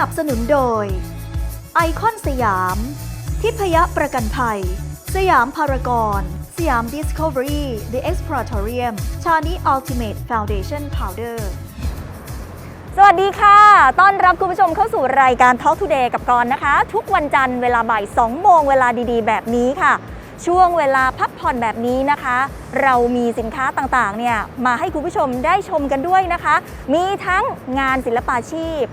นับสนุนโดย ไอคอนสยาม ทิพยประกันภัย สยามพารากอนสยาม Discovery The Exploratorium ชานี Ultimate Foundation Powder สวัสดีค่ะ ต้อนรับคุณผู้ชมเข้าสู่รายการ Talk Today กับกรณ์นะคะ ทุกวันจันทร์เวลาบ่าย 2 โมงเวลาดีๆ แบบนี้ค่ะ ช่วงเวลาพักผ่อนแบบนี้นะคะ เรามีสินค้าต่างๆ เนี่ย มาให้คุณผู้ชมได้ชมกันด้วยนะคะ มีทั้งงานศิลปาชีพ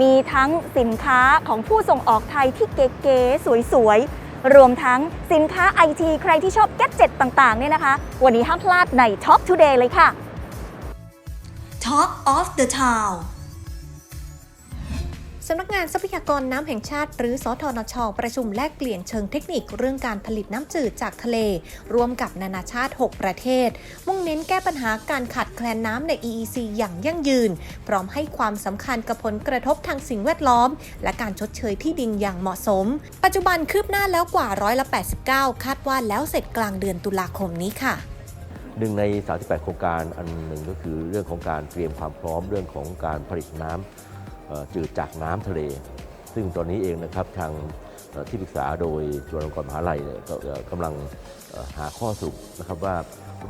มีทั้งสินค้าของผู้ส่งออกไทยที่เก๋ๆสวยๆ รวมทั้งสินค้าไอทีใครที่ชอบแกดเจ็ตต่างๆเนี่ยนะคะ วันนี้ห้ามพลาดใน Talk Today เลยค่ะ Talk of the Town สำนักงานทรัพยากรน้ำแห่งชาติ หรือสทนช ประชุมแลกเปลี่ยนเชิงเทคนิคเรื่องการผลิตน้ำจืดจากทะเลร่วมกับนานาชาติ 6 ประเทศ มุ่งเน้นแก้ปัญหาการขาดแคลนน้ำใน EEC อย่างยั่งยืน พร้อมให้ความสำคัญกับผลกระทบทางสิ่งแวดล้อม และการชดเชยที่ดินอย่างเหมาะสม ปัจจุบันคืบหน้าแล้วกว่าร้อยละ89 คาดว่าแล้วเสร็จกลางเดือนตุลาคมนี้ค่ะหนึ่งใน 38 โครงการอันหนึ่งก็คือเรื่องของการเตรียมความพร้อมเรื่องของการผลิตน้ำ จืดจากน้ำทะเล ซึ่งตอนนี้เองนะครับทางที่ปรึกษาโดยจุฬาลงกรณ์มหาลัยก็กำลังหาข้อสรุปนะครับว่า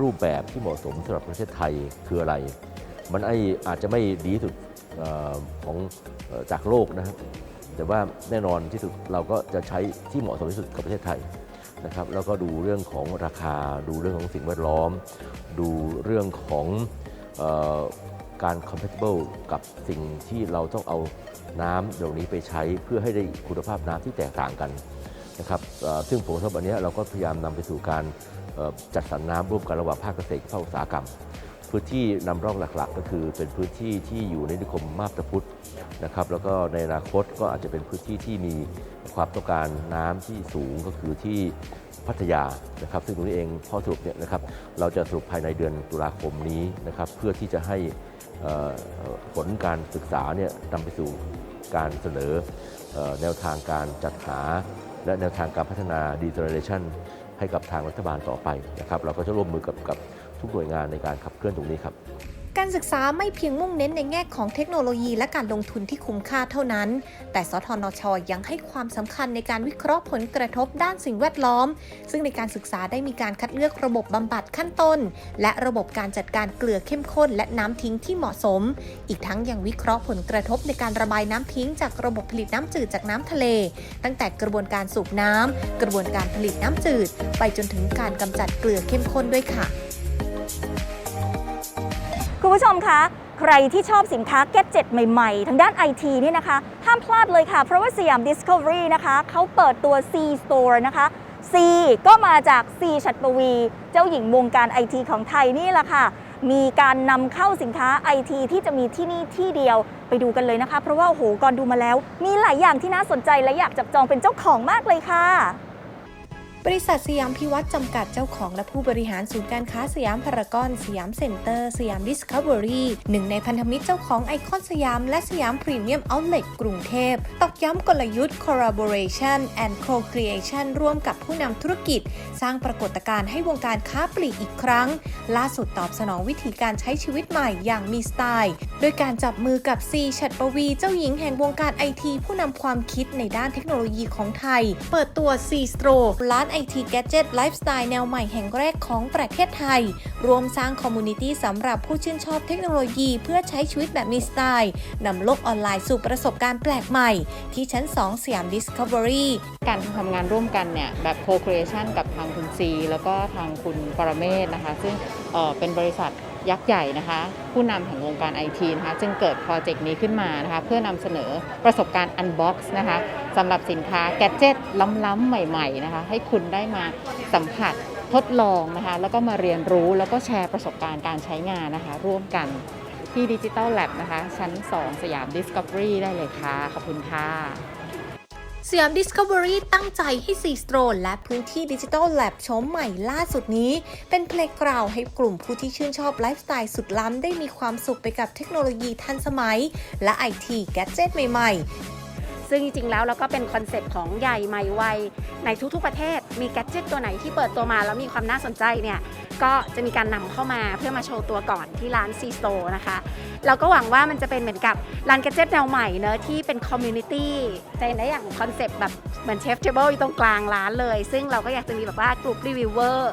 รูปแบบที่เหมาะสมสำหรับประเทศไทยคืออะไร มันไออาจจะไม่ดีสุดออของออจากโลกนะครับ แต่ว่าแน่นอนที่สุดเราก็จะใช้ที่เหมาะสมที่สุดกับประเทศไทยนะครับ แล้วก็ดูเรื่องของราคา ดูเรื่องของสิ่งแวดล้อม ดูเรื่องของ การ compatible กับสิ่งที่เราต้องเอาน้ำเหล่านี้ไปใช้เพื่อให้ได้คุณภาพน้ำที่แตกต่างกันนะครับซึ่งผมว่าอันนี้เราก็พยายามนำไปสู่การจัดสรรน้ำร่วมกันระหว่างภาคเกษตรกับภาคอุตสาหกรรม พื้นที่นำร่องหลักๆ ก็คือเป็นพื้นที่ที่อยู่ในนิคมมาบตาพุธนะครับแล้วก็ในอนาคตก็อาจจะเป็นพื้นที่ที่มีความต้องการน้ำที่สูงก็คือที่พัทยานะครับซึ่งตรงนี้เองข้อสรุปเนี่ยนะครับเราจะสรุปภายในเดือนตุลาคมนี้นะครับเพื่อที่จะให้ ผลการศึกษาเนี่ยนำไปสู่การเสนอแนวทางการจัดหา และแนวทางการพัฒนา desalination ให้กับทางรัฐบาลต่อไปนะครับเราก็จะร่วมมือกับกับทุกหน่วยงานในการขับเคลื่อนตรงนี้ครับ การศึกษาไม่เพียงมุ่งเน้นในแง่ของเทคโนโลยีและการลงทุนที่คุ้มค่าเท่านั้น แต่สทนชยังให้ความสำคัญในการวิเคราะห์ผลกระทบด้านสิ่งแวดล้อม ซึ่งในการศึกษาได้มีการคัดเลือกระบบบำบัดขั้นต้น และระบบการจัดการเกลือเข้มข้น และน้ำทิ้งที่เหมาะสม อีกทั้งยังวิเคราะห์ผลกระทบในการระบายน้ำทิ้ง จากระบบผลิตน้ำจืดจากน้ำทะเล ตั้งแต่กระบวนการสูบน้ำกระบวนการผลิตน้ำจืด ไปจนถึงการกำจัดเกลือเข้มข้นด้วยค่ะ คุณผู้ชมคะใครที่ชอบสินค้าแกดเจ็ตใหม่ๆ ทางด้านไอทีนี่นะคะ ห้ามพลาดเลยค่ะ เพราะว่าสยาม Discovery นะคะเขาเปิดตัว C Store นะคะ C ก็มาจาก C ชัดปวี เจ้าหญิงวงการไอทีของไทยนี่แหละค่ะ มีการนำเข้าสินค้าไอทีที่จะมีที่นี่ที่เดียวไปดูกันเลยนะคะ เพราะว่าโอ้โหก่อนดูมาแล้ว มีหลายอย่างที่น่าสนใจและอยากจับจองเป็นเจ้าของมากเลยค่ะ บริษัทสยามพิวัตรจำกัดเจ้าของและผู้บริหารศูนย์การค้าสยามพารากอน สยามเซ็นเตอร์ สยามดิสคัฟเวอรี่หนึ่งในพันธมิตรเจ้าของไอคอนสยามและสยามพรีเมียมเอาท์เล็ตกรุงเทพ ตอกย้ำกลยุทธ์ collaboration and co-creation ร่วมกับผู้นำธุรกิจ สร้างปรากฏการณ์ให้วงการค้าปลีกอีกครั้ง ล่าสุดตอบสนองวิธีการใช้ชีวิตใหม่อย่างมีสไตล์ โดยการจับมือกับซีชัดปวี เจ้าหญิงแห่งวงการไอทีผู้นำความคิดในด้านเทคโนโลยีของไทย เปิดตัว C Stro ร้านไอทีแกจิตไลฟ์สไตล์แนวใหม่แห่งแรกของประเทศไทย รวมสร้างคอมมูนิตี้สำหรับผู้ชื่นชอบเทคโนโลยีเพื่อใช้ชีวิตแบบมีสไตล์นำโลกออนไลน์สู่ประสบการณ์แปลกใหม่ ที่ชั้น 2 สยาม Discovery การทำงานร่วมกันเนี่ยแบบโค c r e a t i o n กับทางคุณซีแล้วก็ทางคุณปรเมศนะคะ ซึ่งเเป็นบริษัท ยักษ์ใหญ่นะคะ ผู้นำแห่งวงการไอทีนะคะจึงเกิดโปรเจกต์นี้ขึ้นมานะคะเพื่อนำเสนอประสบการณ์ Unbox นะคะสำหรับสินค้าแกจ e t ล้ำๆใหม่ๆนะคะให้คุณได้มาสัมผัสทดลองนะคะแล้วก็มาเรียนรู้แล้วก็แชร์ประสบการณ์การใช้งานนะคะ ร่วมกันที่ดิจิตอลแลบนะคะ ชั้น 2 สยาม Discovery ได้เลยค่ะ ขอบคุณค่ะ สยาม Discovery ตั้งใจให้ซีสโตรและพื้นที่ดิจิทัลแลบโฉมใหม่ล่าสุดนี้ เป็นเพลงกราวให้กลุ่มผู้ที่ชื่นชอบไลฟ์สไตล์สุดล้ำได้มีความสุขไปกับเทคโนโลยีทันสมัย และไอทีแกจเจตใหม่ๆ ซึ่งจริงๆแล้วเราก็เป็นคอนเซปต์ของใหญ่ใหม่ไวในทุกๆประเทศ มีแกดเจิตตัวไหนที่เปิดตัวมาแล้วมีความน่าสนใจเนี่ยก็จะมีการนำเข้ามาเพื่อมาโชว์ตัวก่อนที่ร้าน C Store นะคะ เราก็หวังว่ามันจะเป็นเหมือนกับร้านแกดเจิตแนวใหม่เนอะที่เป็นคอมมูนิตี้จะเห็นได้อย่างคอนเซปต์แบบเหมือนเชฟเทเบิลอยู่ตรงกลางร้านเลย ซึ่งเราก็อยากจะมีแบบว่ากลุ่มรีวิวเวอร์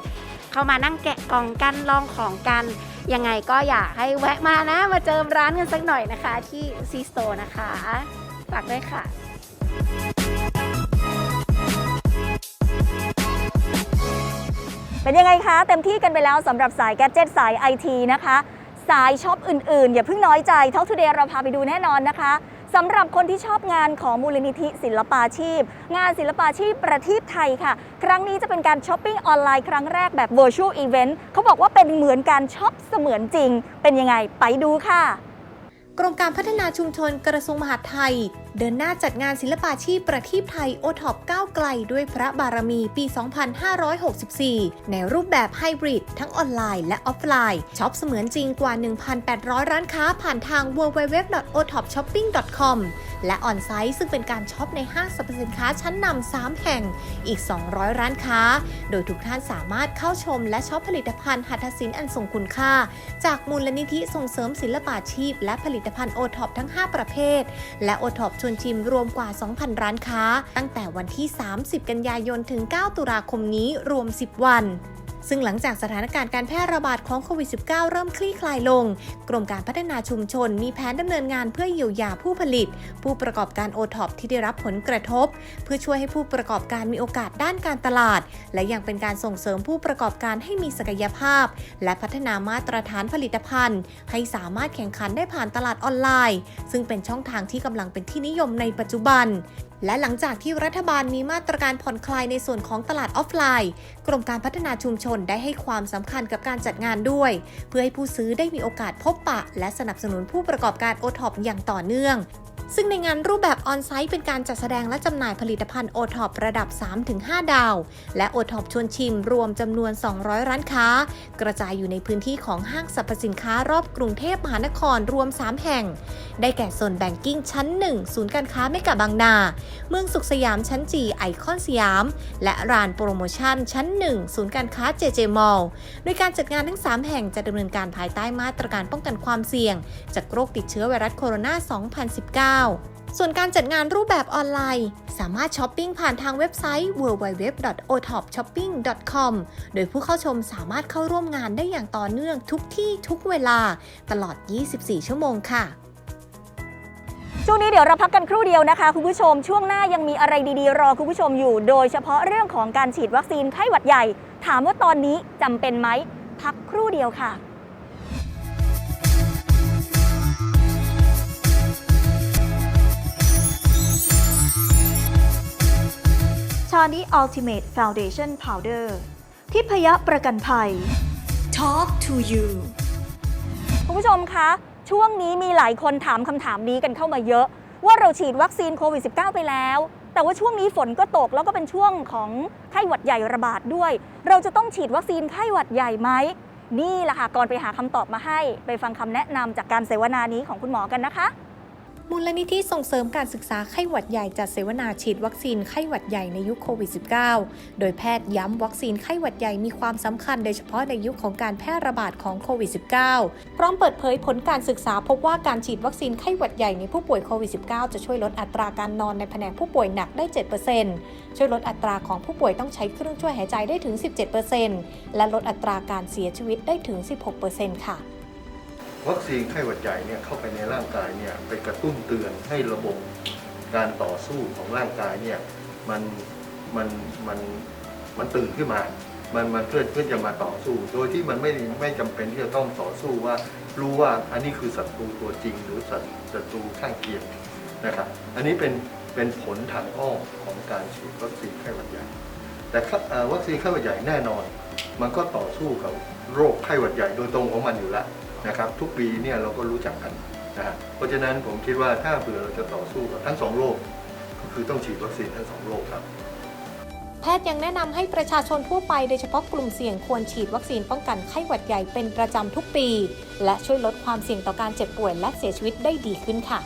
เข้ามานั่งแกะกล่องกันลองของกันยังไงก็อยากให้แวะมานะ มาเจิมร้านกันสักหน่อยนะคะที่ C Store นะคะฝากด้วยค่ะ เป็นยังไงคะ เต็มที่กันไปแล้วสำหรับสายแกดเจิตสายไอทีนะคะ สายช็อปอื่นๆ อย่าเพิ่งน้อยใจเท่าทูเดย์เราพาไปดูแน่นอนนะคะสำหรับคนที่ชอบงานของมูลนิธิศิลปาชีพ งานศิลปาชีพประเทศไทยค่ะ ครั้งนี้จะเป็นการช้อปปิ้งออนไลน์ครั้งแรกแบบ virtual event เขาบอกว่าเป็นเหมือนการช็อปเสมือนจริง เป็นยังไงไปดูค่ะ กรมการพัฒนาชุมชนกระทรวงมหาดไทย เดินหน้าจัดงานศิลปาชีพประทีปไทยโอท็อปก้าวไกลด้วยพระบารมีปี 2564 ในรูปแบบไฮบริดทั้งออนไลน์และออฟไลน์ช็อปเสมือนจริงกว่า 1,800 ร้านค้าผ่านทาง www.otopshopping.com และออนไซต์ซึ่งเป็นการช็อปในห้างสรรพสินค้าชั้นนำ 3 แห่งอีก 200 ร้านค้า โดยทุกท่านสามารถเข้าชมและช็อปผลิตภัณฑ์หัตถศิลป์อันทรงคุณค่า จากมูลนิธิส่งเสริมศิลปาชีพและผลิตตภัณฑ์โอท็อปทั้ง 5 ประเภท และโอท็อปชวนชิมรวมกว่า 2,000 ร้านค้า ตั้งแต่วันที่ 30 กันยายนถึง 9 ตุลาคมนี้รวม 10 วัน ซึ่งหลังจากสถานการณ์การแพร่ระบาดของโควิด -19 เริ่มคลี่คลายลง กรมการพัฒนาชุมชนมีแผนดำเนินงานเพื่อเยียวยาผู้ผลิต ผู้ประกอบการโอท็อปที่ได้รับผลกระทบ เพื่อช่วยให้ผู้ประกอบการมีโอกาสด้านการตลาด และยังเป็นการส่งเสริมผู้ประกอบการให้มีศักยภาพ และพัฒนามาตรฐานผลิตภัณฑ์ ให้สามารถแข่งขันได้ผ่านตลาดออนไลน์ ซึ่งเป็นช่องทางที่กำลังเป็นที่นิยมในปัจจุบันและหลังจากที่รัฐบาลมีมาตรการผ่อนคลายในส่วนของตลาดออฟไลน์ กรมการพัฒนาชุมชนได้ให้ความสำคัญกับการจัดงานด้วย เพื่อให้ผู้ซื้อได้มีโอกาสพบปะ และสนับสนุนผู้ประกอบการโอท็อปอย่างต่อเนื่อง ซึ่งในงานรูปแบบออนไซต์เป็นการจัดแสดงและจำหน่ายผลิตภัณฑ์โอท็อประดับ 3-5 ดาว และโอท็อปชวนชิมรวมจำนวน 200 ร้านค้า กระจายอยู่ในพื้นที่ของห้างสรรพสินค้ารอบกรุงเทพมหานครรวม 3 แห่ง ได้แก่โซนแบงกิ้งชั้น 1 ศูนย์การค้าเมกะบางนา เมืองสุขสยามชั้นจีไอคอนสยาม และร้านโปรโมชั่นชั้น 1 ศูนย์การค้าเจเจมอลโดยการจัดงานทั้ง 3 แห่งจะดำเนินการภายใต้มาตรการป้องกันความเสี่ยง จากโรคติดเชื้อไวรัสโคโรนา 2019ส่วนการจัดงานรูปแบบออนไลน์ สามารถช้อปปิ้งผ่านทางเว็บไซต์ www.otopshopping.com โดยผู้เข้าชมสามารถเข้าร่วมงานได้อย่างต่อเนื่องทุกที่ทุกเวลา ตลอด 24 ชั่วโมงค่ะ ช่วงนี้เดี๋ยวเราพักกันครู่เดียวนะคะ คุณผู้ชมช่วงหน้ายังมีอะไรดีๆ รอคุณผู้ชมอยู่ โดยเฉพาะเรื่องของการฉีดวัคซีนไข้หวัดใหญ่ ถามว่าตอนนี้จำเป็นไหมพักครู่เดียวค่ะ ชานีอัลติเมทฟ u วเดชั่นพาวเดอร์ทิพยประกันภัย Talk to you คุณผู้ชมคะ ช่วงนี้มีหลายคนถามคำถามนี้กันเข้ามาเยอะ ว่าเราฉีดวัคซีนโควิด -19 ไปแล้ว แต่ว่าช่วงนี้ฝนก็ตกแล้วก็เป็นช่วงของไข้หวัดใหญ่ระบาดด้วย เราจะต้องฉีดวัคซีนไข้หวัดใหญ่ไหมนี่แหละค่ะก่อนไปหาคำตอบมาให้ ไปฟังคำแนะนำจากการเสวนานี้ของคุณหมอกันนะคะ มูลนิธิส่งเสริมการศึกษาไข้หวัดใหญ่จัดเสวนาฉีดวัคซีนไข้หวัดใหญ่ในยุคโควิด -19 โดยแพทย์ย้ำวัคซีนไข้หวัดใหญ่มีความสำคัญโดยเฉพาะในยุคของการแพร่ระบาดของโควิด -19 พร้อมเปิดเผยผลการศึกษาพบว่าการฉีดวัคซีนไข้หวัดใหญ่ในผู้ป่วยโควิด -19 จะช่วยลดอัตราการนอนในแผนกผู้ป่วยหนักได้ 7%ช่วยลดอัตราของผู้ป่วยต้องใช้เครื่องช่วยหายใจได้ถึง 17%และลดอัตราการเสียชีวิตได้ถึง 16%ค่ะ วัคซีนไข้หวัดใหญ่เนี่ยเข้าไปในร่างกายเนี่ยไปกระตุ้นเตือนให้ระบบการต่อสู้ของร่างกายเนี่ยมันมันมันมันตื่นขึ้นมา มันมันเพื่อเพื่อจะมาต่อสู้ โดยที่มันไม่ไม่จำเป็นที่จะต้องต่อสู้ว่ารู้ว่าอันนี้คือศัตรูตัวจริง หรือศัตศัตรูข้างเคียงนะครับ อันนี้เป็นเป็นผลทางอ้อมของการฉีดวัคซีนไข้หวัดใหญ่ แต่วัคซีนไข้หวัดใหญ่แน่นอน มันก็ต่อสู้กับโรคไข้หวัดใหญ่โดยตรงของมันอยู่แล้ว นะครับทุกปีเนี่ยเราก็รู้จักกันนะฮะเพราะฉะนั้นผมคิดว่าถ้าเผื่อเราจะต่อสู้กับทั้งสองโรคก็คือต้องฉีดวัคซีนทั้งสองโรคครับ แพทย์ยังแนะนำให้ประชาชนทั่วไปโดยเฉพาะกลุ่มเสี่ยงควรฉีดวัคซีนป้องกันไข้หวัดใหญ่เป็นประจำทุกปี และช่วยลดความเสี่ยงต่อการเจ็บป่วยและเสียชีวิตได้ดีขึ้นค่ะ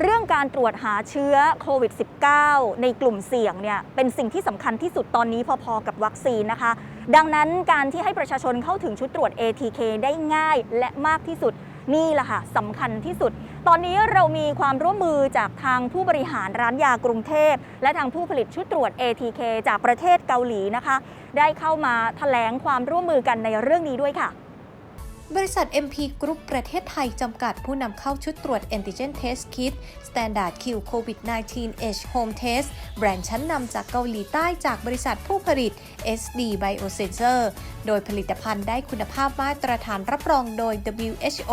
เรื่องการตรวจหาเชื้อโควิด -19 ในกลุ่มเสี่ยงเนี่ยเป็นสิ่งที่สำคัญที่สุดตอนนี้พอๆกับวัคซีนนะคะ ดังนั้นการที่ให้ประชาชนเข้าถึงชุดตรวจ ATK ได้ง่ายและมากที่สุดนี่แหละค่ะสำคัญที่สุด ตอนนี้เรามีความร่วมมือจากทางผู้บริหารร้านยากรุงเทพ และทางผู้ผลิตชุดตรวจ ATK จากประเทศเกาหลีนะคะ ได้เข้ามาแถลงความร่วมมือกันในเรื่องนี้ด้วยค่ะ บริษัท MP Group ประเทศไทย จำกัดผู้นำเข้าชุดตรวจ Antigen Test Kit Standard Q COVID-19 H Home Test แบรนด์ชั้นนำจากเกาหลีใต้จากบริษัทผู้ผลิต SD Biosensor โดยผลิตภัณฑ์ได้คุณภาพมาตรฐานรับรองโดย WHO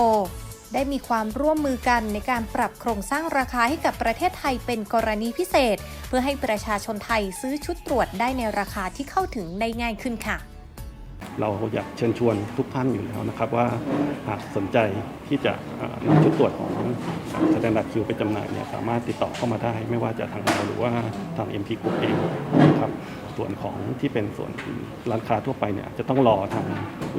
ได้มีความร่วมมือกันในการปรับโครงสร้างราคาให้กับประเทศไทยเป็นกรณีพิเศษ เพื่อให้ประชาชนไทยซื้อชุดตรวจได้ในราคาที่เข้าถึงได้ง่ายขึ้นค่ะ เราอยากเชิญชวนทุกท่านอยู่แล้วนะครับว่าหากสนใจที่จะนำชุดตรวจของสแตนดาร์ดคิวไปจำหน่ายเนี่ยสามารถติดต่อเข้ามาได้ ไม่ว่าจะทางเราหรือว่าทาง MP Group เองนะครับส่วนของที่เป็นส่วนร้านค้าทั่วไปเนี่ยจะต้องรอทาง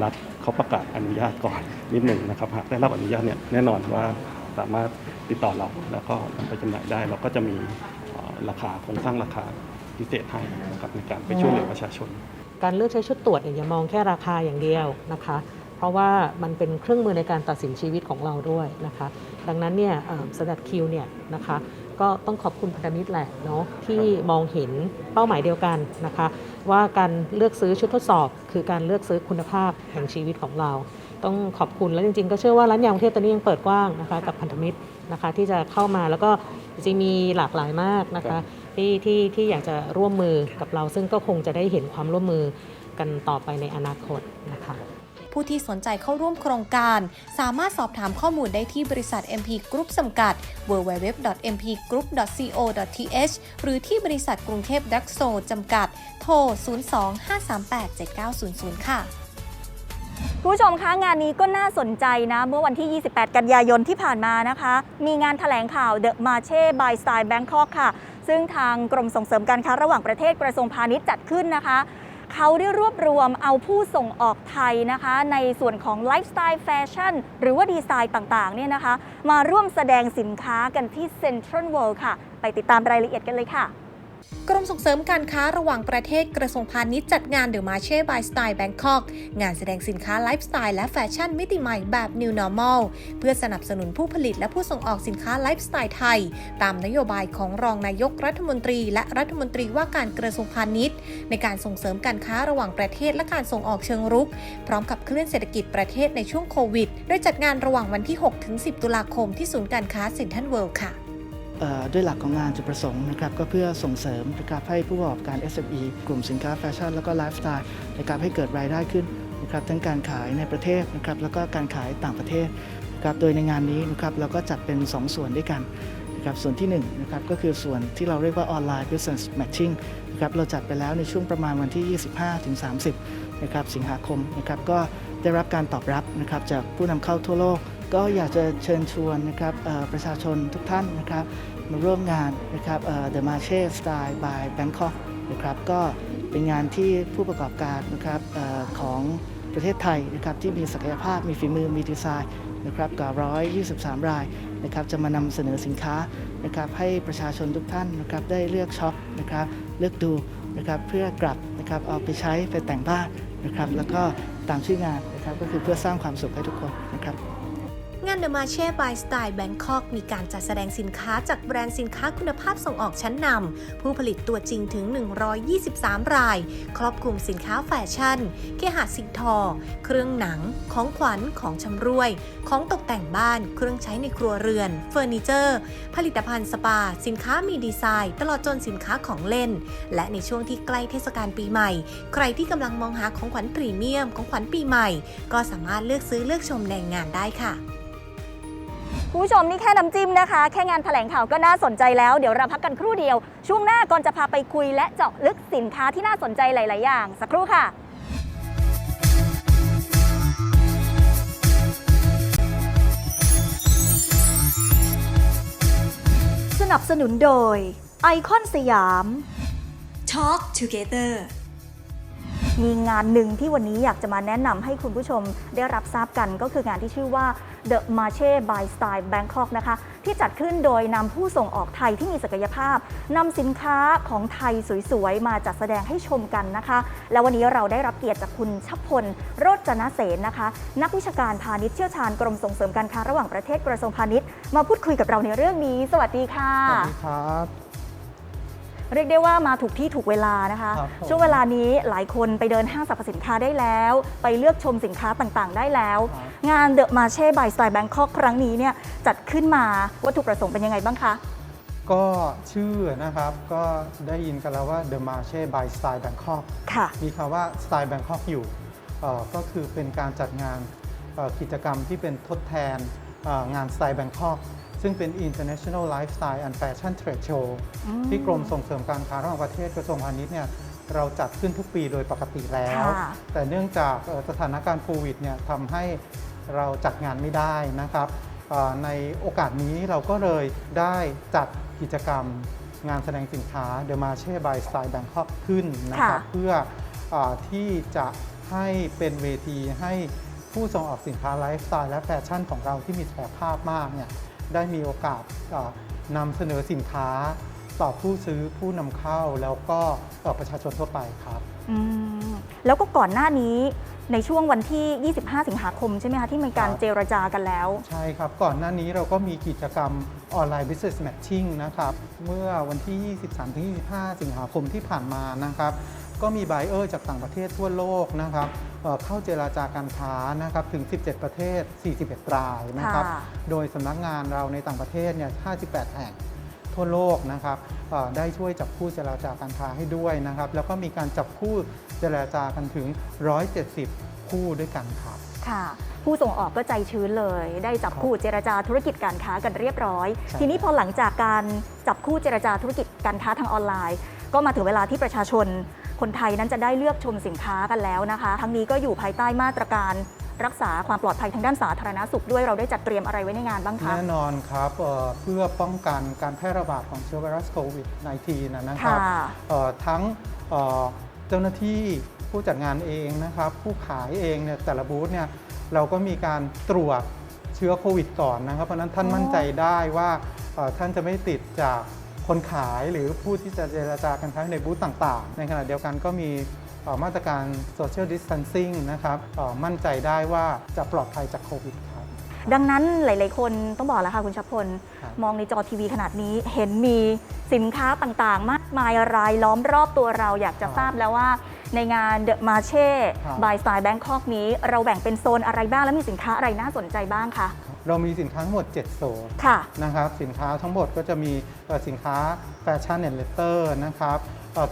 รัฐเขาประกาศอนุญาตก่อนนิดหนึ่งนะครับหากได้รับอนุญาตเนี่ยแน่นอนว่าสามารถติดต่อเราแล้วก็นำไปจำหน่ายได้ เราก็จะมีราคาโครงสร้างราคาพิเศษให้นะครับในการไปช่วยเหลือประชาชน การเลือกใช้ชุดตรวจอย่ามองแค่ราคาอย่างเดียวนะคะ เพราะว่ามันเป็นเครื่องมือในการตัดสินชีวิตของเราด้วยนะคะ ดังนั้นเนี่ยสดัดคิวเนี่ยนะคะก็ต้องขอบคุณพันธมิตรแหละเนาะที่มองเห็นเป้าหมายเดียวกันนะคะ ว่าการเลือกซื้อชุดทดสอบ คือการเลือกซื้อคุณภาพแห่งชีวิตของเรา ต้องขอบคุณและจริงๆ ก็เชื่อว่าร้านยางกรุงเทพตอนนี้ยังเปิดกว้างนะคะกับพันธมิตรนะคะที่จะเข้ามาแล้วก็จริงมีหลากหลายมากนะคะ ที่ที่ที่อยากจะร่วมมือกับเรา ซึ่งก็คงจะได้เห็นความร่วมมือกันต่อไปในอนาคตนะคะผู้ที่สนใจเข้าร่วมโครงการ สามารถสอบถามข้อมูลได้ที่บริษัท MP Group จำกัด www.mpgroup.co.th หรือที่บริษัทกรุงเทพดักโซจำกัด โทร 02-538-7900 ค่ะ ผู้ชมคะงานนี้ก็น่าสนใจนะ เมื่อวันที่ 28 กันยายนที่ผ่านมานะคะ มีงานแถลงข่าว The Marche by Style Bangkok ค่ะ ซึ่งทางกรมส่งเสริมการค้าระหว่างประเทศกระทรวงพาณิชย์จัดขึ้นนะคะเขาได้รวบรวมเอาผู้ส่งออกไทยนะคะ ในส่วนของไลฟ์สไตล์แฟชั่นหรือว่าดีไซน์ต่างๆเนี่ยนะคะ มาร่วมแสดงสินค้ากันที่ Central World ค่ะ ไปติดตามรายละเอียดกันเลยค่ะ กรมส่งเสริมการค้าระหว่างประเทศกระทรวงพาณิชย์จัดงาน The Marche by Style Bangkok งานแสดงสินค้าไลฟ์สไตล์และแฟชั่นมิติใหม่แบบ New Normal เพื่อสนับสนุนผู้ผลิตและผู้ส่งออกสินค้าไลฟ์สไตล์ไทย ตามนโยบายของรองนายกรัฐมนตรี และรัฐมนตรีว่าการกระทรวงพาณิชย์ ในการส่งเสริมการค้าระหว่างประเทศและการส่งออกเชิงรุก พร้อมกับเคลื่อนเศรษฐกิจประเทศในช่วงโควิด โดยจัดงานระหว่างวันที่ 6-10 ตุลาคมที่ศูนย์การค้าเซ็นทรัลเวิลด์ค่ะ ด้วยหลักของงานจุดประสงค์นะครับก็เพื่อส่งเสริมนะครับให้ผู้ประกอบการ SME กลุ่มสินค้าแฟชั่นแล้วก็ไลฟ์สไตล์นะครับให้เกิดรายได้ขึ้นนะครับทั้งการขายในประเทศนะครับแล้วก็การขายต่างประเทศนะครับโดยในงานนี้นะครับเราก็จัดเป็น 2 ส่วนด้วยกันนะครับส่วนที่1นะครับก็คือส่วนที่เราเรียกว่าออนไลน์ Business Matching นะครับเราจัดไปแล้วในช่วงประมาณวันที่ 25-30นะครับสิงหาคมนะครับก็ได้รับการตอบรับนะครับจากผู้นำเข้าทั่วโลก ก็อยากจะเชิญชวนนะครับประชาชนทุกท่านนะครับมาร่วมงานนะครับ The Marche Style by Bangkok นะครับก็เป็นงานที่ผู้ประกอบการนะครับอของประเทศไทยนะครับที่มีศักยภาพมีฝีมือมีดีไซน์นะครับกว่า 123 รายนะครับจะมานำเสนอสินค้านะครับให้ประชาชนทุกท่านนะครับได้เลือกช็อปนะครับเลือกดูนะครับเพื่อกลับนะครับเอาไปใช้ไปแต่งบ้านนะครับแล้วก็ตามชื่องานนะครับก็คือเพื่อสร้างความสุขให้ทุกคนนะครับ งาน The Marche by Style Bangkok มีการจัดแสดงสินค้าจากแบรนด์สินค้าคุณภาพส่งออกชั้นนำผู้ผลิตตัวจริงถึง 123 ราย ครอบคลุมสินค้าแฟชั่นเคหะสิงทอ เครื่องหนัง ของขวัญของชำร่วย ของตกแต่งบ้าน เครื่องใช้ในครัวเรือน เฟอร์นิเจอร์ ผลิตภัณฑ์สปา สินค้ามีดีไซน์ ตลอดจนสินค้าของเล่น และในช่วงที่ใกล้เทศกาลปีใหม่ ใครที่กำลังมองหาของขวัญพรีเมียมของขวัญปีใหม่ ก็สามารถเลือกซื้อเลือกชมในงานได้ค่ะ คุณผู้ชมนี่แค่น้ำจิ้มนะคะ แค่งานแถลงข่าวก็น่าสนใจแล้ว เดี๋ยวเราพักกันครู่เดียว ช่วงหน้าก่อนจะพาไปคุยและเจาะลึกสินค้าที่น่าสนใจหลาย ๆ อย่าง สักครู่ค่ะสนับสนุนโดยไอคอนสยาม Talk Together มีงานหนึ่งที่วันนี้อยากจะมาแนะนำให้คุณผู้ชมได้รับทราบกันก็คืองานที่ชื่อว่า The Marche by Style Bangkok นะคะที่จัดขึ้นโดยนำผู้ส่งออกไทยที่มีศักยภาพนำสินค้าของไทยสวยๆ มาจัดแสดงให้ชมกันนะคะ แล้ววันนี้เราได้รับเกียรติจากคุณชัพพลโรจนเสนนะคะ นักวิชาการพาณิชย์เชี่ยวชาญกรมส่งเสริมการค้าระหว่างประเทศกระทรวงพาณิชย์มาพูดคุยกับเราในเรื่องนี้ สวัสดีค่ะ สวัสดีครับเรียกได้ว่ามาถูกที่ถูกเวลานะคะครับผมช่วงเวลานี้หลายคนไปเดินห้างสรรพสินค้าได้แล้ว ไปเลือกชมสินค้าต่างๆ ได้แล้ว งาน The Marche by Style Bangkok ครั้งนี้เนี่ยจัดขึ้นมาวัตถุประสงค์เป็นยังไงบ้างคะ ก็ชื่อนะครับก็ได้ยินกันแล้วว่า The Marche by Style Bangkok ค่ะ มีคำว่า Style Bangkok อยู่เอ่อก็คือเป็นการจัดงานเอ่อกิจกรรมที่เป็นทดแทนเอ่องาน Style Bangkok ซึ่งเป็น International Lifestyle and Fashion Trade Show อืมที่กรมส่งเสริมการค้าระหว่างประเทศกระทรวงพาณิชย์เนี่ยเราจัดขึ้นทุกปีโดยปกติแล้ว ค่ะ แต่เนื่องจากเอ่อสถานการณ์โควิดเนี่ยทำให้ เราจัดงานไม่ได้นะครับเอ่อในโอกาสนี้เราก็เลยได้จัดกิจกรรมงานแสดงสินค้า The Marche by Style Bangkok ขึ้นนะครับค่ะเพื่อเออที่จะให้เป็นเวทีให้ผู้ส่งออกสินค้าไลฟ์สไตล์และแฟชั่นของเราที่มีศักยภาพมากเนี่ยได้มีโอกาสเอ่อนำเสนอสินค้าต่อผู้ซื้อผู้นำเข้าแล้วก็เอ่อประชาชนทั่วไปครับอืมแล้วก็ก่อนหน้านี้ ในช่วงวันที่ 25 สิงหาคมใช่ไหมคะที่มีการครับเจรจากันแล้ว ใช่ครับ ก่อนหน้านี้เราก็มีกิจกรรมออนไลน์ Business Matching นะครับเมื่อวันที่ 23-25 สิงหาคมที่ผ่านมานะครับก็มีไบเออร์จากต่างประเทศทั่วโลกนะครับเอ่อเข้าเจราจาการค้านะครับถึง 17 ประเทศ 41 รายนะครับค่ะโดยสำนักงานเราในต่างประเทศเนี่ย 58 แห่งทั่วโลกนะครับเอ่อ ได้ช่วยจับคู่เจราจาการค้าให้ด้วยนะครับ แล้วก็มีการจับคู่เจราจากันถึง 170 คู่ด้วยกันครับค่ะผู้ส่งออกก็ใจชื้นเลย ได้จับคู่เจรจาธุรกิจการค้ากันเรียบร้อยใช่ทีนี้พอหลังจากการจับคู่เจรจาธุรกิจการค้าทางออนไลน์ ก็มาถึงเวลาที่ประชาชนคนไทยนั้นจะได้เลือกชมสินค้ากันแล้วนะคะ ทั้งนี้ก็อยู่ภายใต้มาตรการ รักษาความปลอดภัยทางด้านสาธารณสุขด้วยเราได้จัดเตรียมอะไรไว้ในงานบ้างคะ แน่นอนครับเอ่อเพื่อป้องกันการแพร่ระบาดของเชื้อไวรัสโควิด -19 นะนะครับค่ะ เอ่อทั้งเอ่อเจ้าหน้าที่ผู้จัดงานเองนะครับ ผู้ขายเองเนี่ยแต่ละบูธเนี่ยเราก็มีการตรวจเชื้อโควิดก่อนนะครับ เพราะฉะนั้นท่านอ๋อมั่นใจได้ว่าเอ่อท่านจะไม่ติดจากคนขายหรือผู้ที่จะเจรจากันค้าในบูธต่าง ๆ ในขณะเดียวกันก็มีเอ่อ มาตรการ social distancing นะครับเอ่อมั่นใจได้ว่าจะปลอดภัยจากโควิดครับ ดังนั้นหลาย ๆ คนต้องบอกแล้วค่ะคุณชัพพลครับมองในจอทีวีขนาดนี้เห็นมีสินค้าต่าง ๆ มากมายรายล้อมรอบตัวเราอยากจะทราบแล้วว่าในงาน The Marche ครับ by Style Bangkok นี้ เราแบ่งเป็นโซนอะไรบ้าง และมีสินค้าอะไรน่าสนใจบ้างคะเรามีสินค้าทั้งหมด 7 โซนค่ะนะครับสินค้าทั้งหมดก็จะมีเอ่อสินค้าแฟชั่นแอนด์เลเตอร์นะครับ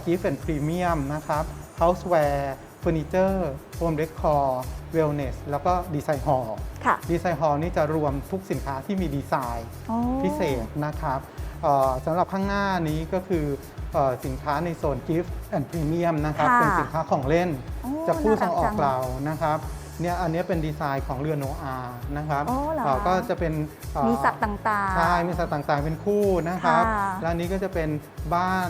กิฟต์แอนด์พรีเมียมนะครับ เฮาส์แวร์เฟอร์นิเจอร์โฮมเดคอร์เวลเนสแล้วก็ดีไซน์ฮอลล์ค่ะ ดีไซน์ฮอลล์นี่จะรวมทุกสินค้าที่มีดีไซน์อ๋อพิเศษนะครับเอ่อสำหรับข้างหน้านี้ก็คือเอ่อสินค้าในโซน Gift and Premium นะครับค่ะเป็นสินค้าของเล่นโอ้จากผู้ส่งออน่ารักจักงเรานะครับเนี่ยอันนี้เป็นดีไซน์ของเรือโนอาห์นะครับอ๋อเหรอเอ่อก็จะเป็นเอ่อมีสัตว์ต่างใช่ มีสัตว์ต่างๆ เป็นคู่นะครับค่ะแล้วอันนี้ก็จะเป็นบ้าน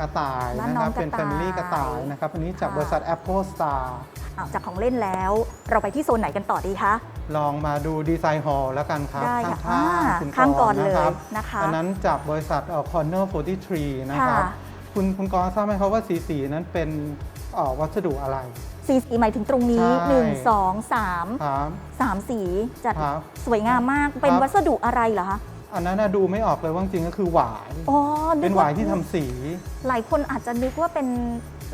กระต่ายบ้านนะน้คองรับเป็น กระต่าย Family กระต่ายนะครับอันนี้จากค่ะบริษัท Apple Star ๆอ้าวจากของเล่นแล้ว เราไปที่โซนไหนกันต่อดีคะ ลองมาดูดีไซน์ฮอลล์แล้วกันครับได้ข้าค่ะงๆอ่าคุณข้างก่อนรเลยนะครับนะคะอันนั้นจากบริษัทเอ่อ Corner 43 นะครับ ค่ะ คุณคุณกรณ์ทราบไหมครับว่าสีสีนั้นเป็นเอ่อวัสดุอะไร สีสีหมายถึงตรงนี้ ใช่ 1 2 3 ครับ 3 สีจัดครับสวยงามมากเป็นครับ วัสดุอะไรเหรอคะ อันนั้นน่ะดูไม่ออกเลยว่าจริงๆก็คือหวายอ๋อเป็นหวายที่ทำสี หลายคนอาจจะนึกว่าเป็น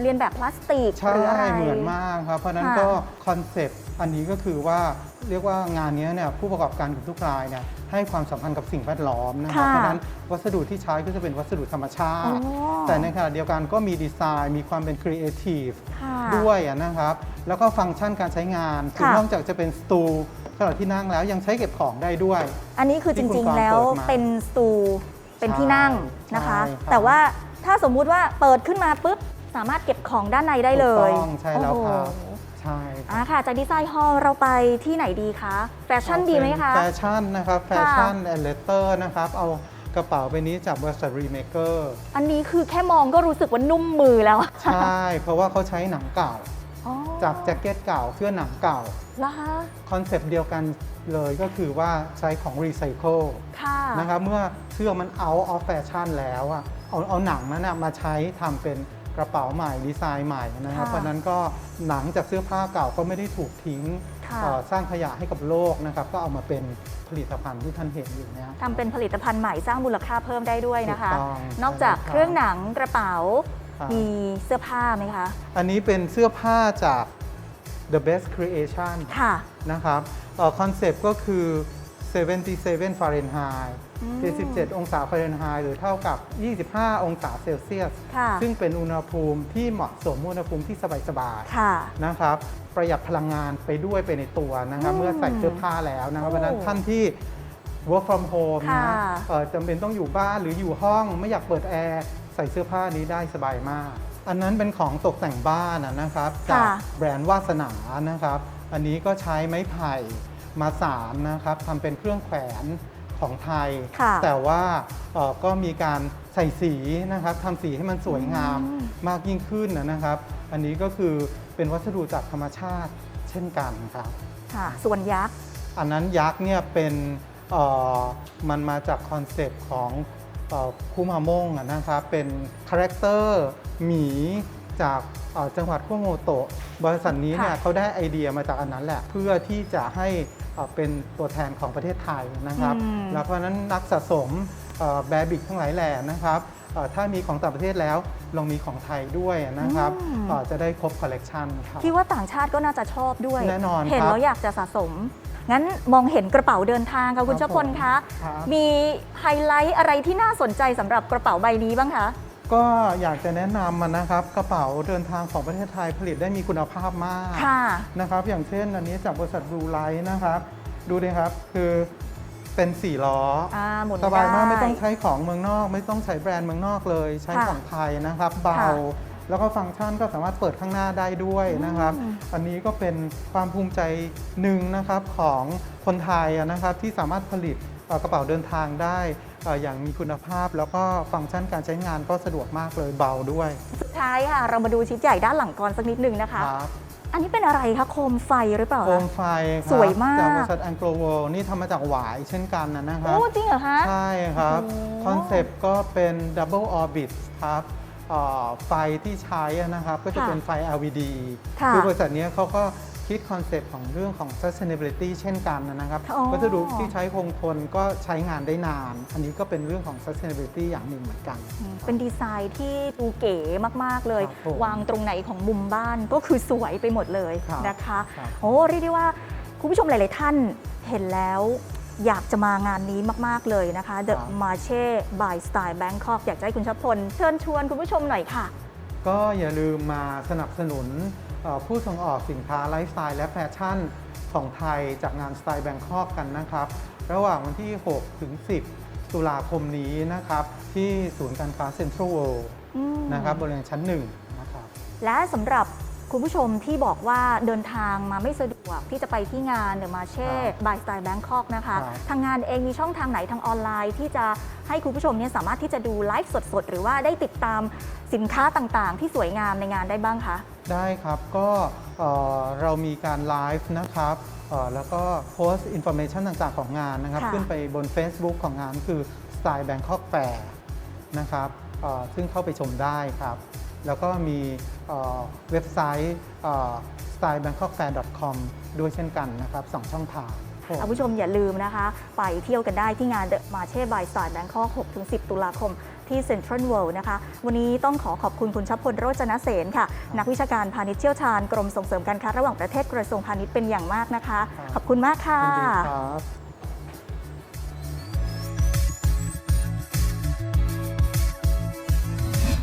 เรียนแบบพลาสติกใช่หรืออะไร เหมือนมากครับ เพราะฉะนั้นค่ะ ก็คอนเซปต์อันนี้ก็คือว่าเรียกว่างานนี้เนี่ยผู้ประกอบการกับทุกรายเนี่ยให้ความสำคัญกับสิ่งแวดล้อมนะครับค่ะเพราะฉะนั้นวัสดุที่ใช้ก็จะเป็นวัสดุธรรมชาอ๋อติ แต่ในขณะเดียวกันก็มีดีไซน์มีความเป็นครีเอทีฟ ค่ะ ด้วยอะนะครับ แล้วก็ฟังก์ชันการใช้งาน คือค่ะนอกจากจะเป็นสตู สำหรับที่นั่งแล้วยังใช้เก็บของได้ด้วย อันนี้คือจที่คุณริงกรณ์ๆแล้วเปิดมาเป็นสตูเป็นที่นั่งใช่นะคะใช่ครับแต่ว่าถ้าสมมุติว่าเปิดขึ้นมาปุ๊บสามารถเก็บของด้านในได้เลยถูกต้องใช่แล้วครับโอ้โหใช่ครับอ่าค่ะจากดีไซน์ฮอลเราไปที่ไหนดีคะแฟชั่นดีไหมคะแฟชั่นนะครับแฟชั่นแอนเลเตอร์นะครับเอากระเป๋าใบนี้จากบริษัทรีเมเกอร์อันนี้คือแค่มองก็รู้สึกว่านุ่มมือแล้วอะใช่ เพราะว่าเขาใช้หนังเก่าอ๋อ จากแจ็คเก็ตเก่าเสื้อหนังเก่าเหรอคะคอนเซปต์เดียวกันเลยก็คือว่าใช้ของรีไซเคิลค่ะนะครับเมื่อเสื้อมัน out of fashion แล้วอะเอาเอาหนังนั้นนะมาใช้ทำเป็นกระเป๋าใหม่ดีไซน์ใหม่นะครับค่ะเพราะฉะนั้นก็หนังจากเสื้อผ้าเก่าก็ไม่ได้ถูกทิ้งค่ะเอ่อสร้างขยะให้กับโลกนะครับก็เอามาเป็นผลิตภัณฑ์ที่ท่านเห็นอยู่เนี่ยทำเป็นผลิตภัณฑ์ใหม่สร้างมูลค่าเพิ่มได้ด้วยนะคะถูกต้องนอกจากใช่ครับเครื่องหนังกระเป๋าครับ มีเสื้อผ้าไหมคะ อันนี้เป็นเสื้อผ้าจาก The Best Creation ค่ะ นะครับคอนเซปต์ก็คือ 77 Fahrenheit อืม77 องศาฟาเรนไฮต์หรือเท่ากับ 25 องศาเซลเซียสค่ะซึ่งเป็นอุณหภูมิที่เหมาะสมอุณหภูมิที่สบายค่ะๆนะครับ ประหยัดพลังงานไปด้วยไปในตัวนะครับอืมเมื่อใส่เสื้อผ้าแล้วนะครับโอ้เพราะฉะนั้นท่านที่ work from home นะค่ะเอ่อจำเป็นต้องอยู่บ้านหรืออยู่ห้องไม่อยากเปิดแอร์ ใส่เสื้อผ้านี้ได้สบายมาก อันนั้นเป็นของตกแต่งบ้านนะนะครับจากค่ะแบรนด์วาสนานะครับ อันนี้ก็ใช้ไม้ไผ่มาสานนะครับทำเป็นเครื่องแขวนของไทยค่ะแต่ว่าเอ่อก็มีการใส่สีนะครับทำสีให้มันสวยงามอืมมากยิ่งขึ้นนะนะครับ อันนี้ก็คือเป็นวัสดุจากธรรมชาติเช่นกันครับค่ะส่วนยักษ์ อันนั้นยักษ์เนี่ยเป็นเอ่อมันมาจากคอนเซปต์ของเอ่อ คุมาม่งอะนะครับเป็นคาแรคเตอร์หมีจากเอ่อจังหวัดคุโมโตะบริษัทนี้เนี่ยค่ะเขาได้ไอเดียมาจากอันนั้นแหละ เพื่อที่จะให้เอ่อเป็นตัวแทนของประเทศไทยนะครับอืมแล้วเพราะฉะนั้นนักสะสมแบบิกทั้งหลายแหล่นะครับเอ่อถ้ามีของต่างประเทศแล้วลองมีของไทยด้วยนะครับเอ่อจะได้ครบคอลเลกชันครับคิดว่าต่างชาติก็น่าจะชอบด้วยแน่นอนเห็นครับแล้วอยากจะสะสม งั้นมองเห็นกระเป๋าเดินทางค่ะคุณครัชบพลคะ ครับ มีไฮไลท์อะไรที่น่าสนใจสำหรับกระเป๋าใบนี้บ้างคะ ก็อยากจะแนะนำมันนะครับกระเป๋าเดินทางของประเทศไทยผลิตได้มีคุณภาพมากค่ะ นะครับ อย่างเช่นอันนี้จากบริษัทบลูไลท์นะครับ ดูดิครับคือเป็นสี่ล้อออ่าหมุนสบายมากได้ ไม่ต้องใช้ของเมืองนอก ไม่ต้องใช้แบรนด์เมืองนอกเลย ใช้ค่ะของไทยนะครับ เบาค่ะ แล้วก็ฟังก์ชันก็สามารถเปิดข้างหน้าได้ด้วยนะครับอืมอันนี้ก็เป็นความภูมิใจหนึ่งนะครับของคนไทยอะนะครับที่สามารถผลิตเอ่อกระเป๋าเดินทางได้เอ่ออย่างมีคุณภาพ แล้วก็ฟังก์ชันการใช้งานก็สะดวกมากเลยเบาด้วย สุดท้ายค่ะ เรามาดูชิ้นใหญ่ด้านหลังก่อนสักนิดนึงนะคะครับอันนี้เป็นอะไรคะ โคมไฟหรือเปล่าโคคะมไฟครับสวยมากจากบริษัทแองโกลเวลนี่ทำมาจากหวายเช่นกันนะนะครับโอ้จริงเหรอคะ ใช่ครับโอ้คอนเซปต์ก็เป็น Double Orbit ครับเอ่อ ไฟที่ใช้อะนะครับก็จะเป็นไฟ LED ค่ะอบริษัทเนี้ยเขาก็คิดคอนเซปต์ของเรื่องของ sustainability เช่นกันนะครับอ๋อวัสดุที่ใช้คงทนก็ใช้งานได้นาน อันนี้ก็เป็นเรื่องของ sustainability อย่างหนึ่งเหมือนกัน เป็นดีไซน์ที่ดูเก๋มาก ๆ เลยครับผมวางตรงไหนของมุมบ้านก็คือสวยไปหมดเลยครับนะคะครับโอ้เรียกได้ว่าคุณผู้ชมหลาย ๆ ท่านเห็นแล้ว อยากจะมางานนี้มาก ๆ เลยนะคะ The Marche by Style Bangkok อยากจะให้คุณชพลเชิญชวนคุณผู้ชมหน่อยค่ะ ก็อย่าลืมมาสนับสนุนเอ่อผู้ส่งออกสินค้าไลฟ์สไตล์และแฟชั่นของไทยจากงานสไตล์แบงคอกกันนะครับ ระหว่างวันที่ 6 ถึง 10 ตุลาคมนี้นะครับ ที่ศูนย์การค้าเซ็นทรัลเวิลด์อืมนะครับบริเวณชั้นหนึ่งนะครับและสำหรับ คุณผู้ชมที่บอกว่าเดินทางมาไม่สะดวกที่จะไปที่งาน The Marche ครับ by Style Bangkok นะคะครับทางงานเองมีช่องทางไหนทางออนไลน์ ที่จะให้คุณผู้ชมเนี่ยสามารถที่จะดูไลฟ์สดๆ หรือว่าได้ติดตามสินค้าต่างๆ ที่สวยงามในงานได้บ้างคะ ได้ครับก็เอ่อเรามีการไลฟ์นะครับเอ่อแล้วก็โพสต์อินโฟเมชันต่างๆ ของงานนะครับ ค่ะ ขึ้นไปบน Facebook ของงานคือ Style Bangkok Fair นะครับเอ่อซึ่งเข้าไปชมได้ครับ แล้วก็มีเอ่อเว็บไซต์เอ่อ stylebangkokfair.com ด้วยเช่นกันนะครับสองช่องทางคุณผู้ชมอย่าลืมนะคะ ไปเที่ยวกันได้ที่งาน The Marche by Style Bangkok 6-10 ตุลาคมที่ Central World นะคะ วันนี้ต้องขอขอบคุณคุณชัพพลโรจนเสนค่ะ นักวิชาการพาณิชย์เชี่ยวชาญกรมส่งเสริมการค้าระหว่างประเทศกระทรวงพาณิชย์เป็นอย่างมากนะคะครับขอบคุณมากค่ะ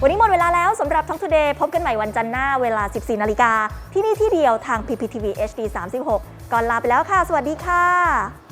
วันนี้หมดเวลาแล้วสำหรับท้องทูเดย์พบกันใหม่วันจันทร์หน้าเวลา 14 นาฬิกา ที่นี่ที่เดียวทาง PPTV HD 36 ก่อนลาไปแล้วค่ะ สวัสดีค่ะ